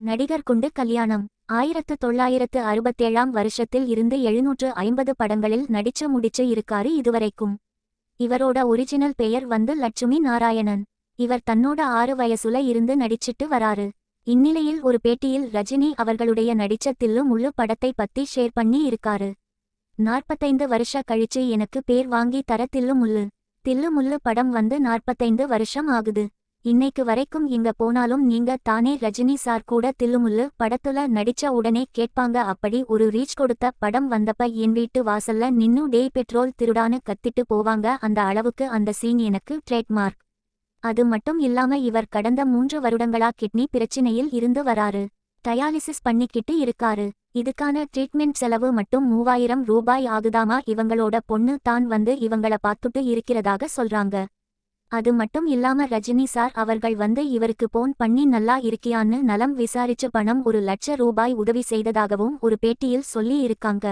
நடிகர் குண்டு கல்யாணம். ஆயிரத்து தொள்ளாயிரத்து அறுபத்தேழாம் வருஷத்தில் இருந்து எழுநூற்று ஐம்பது படங்களில் நடிச்சு முடிச்சு இருக்காரு இதுவரைக்கும். இவரோட ஒரிஜினல் பெயர் வந்து லட்சுமி நாராயணன். இவர் தன்னோட ஆறு வயசுல இருந்து நடிச்சிட்டு வராரு. இந்நிலையில் ஒரு பேட்டியில் ரஜினி அவர்களுடைய நடிச்ச தில்லு முள்ளு படத்தை பத்தி ஷேர் பண்ணி இருக்காரு. நாற்பத்தைந்து வருஷ கழிச்சு எனக்கு பேர் வாங்கி தர தில்லு முள்ளு. தில்லு முள்ளு படம் வந்து நாற்பத்தைந்து வருஷம் ஆகுது. இன்னைக்கு வரைக்கும் இங்க போனாலும் நீங்க தானே ரஜினி சார் கூட தில்லுமுல்லு படத்துல நடிச்ச உடனே கேட்பாங்க. அப்படி ஒரு ரீச் கொடுத்த படம் வந்தப்ப என் வீட்டு வாசல்ல நின்னு டேய் பெட்ரோல் திருடான்னு கத்திட்டு போவாங்க. அந்த அளவுக்கு அந்த சீன் எனக்கு ட்ரேட்மார்க் அது மட்டும் இல்லாம இவர் கடந்த மூன்று வருடங்களா கிட்னி பிரச்சினையில் இருந்து வராரு. டயாலிசிஸ் பண்ணிக்கிட்டு இருக்காரு. இதுக்கான ட்ரீட்மெண்ட் செலவு மட்டும் மூவாயிரம் ரூபாய் ஆகுதாமா? இவங்களோட பொண்ணு தான் வந்து இவங்கள பார்த்துட்டு இருக்கிறதாக சொல்றாங்க. அது மட்டும் இல்லாம ரஜினி சார் அவர்கள் வந்து இவருக்கு போன் பண்ணி நல்லா இருக்கியான்னு நலம் விசாரிச்சு பணம் ஒரு லட்ச ரூபாய் உதவி செய்ததாகவும் ஒரு பேட்டியில் சொல்லி இருக்காங்க.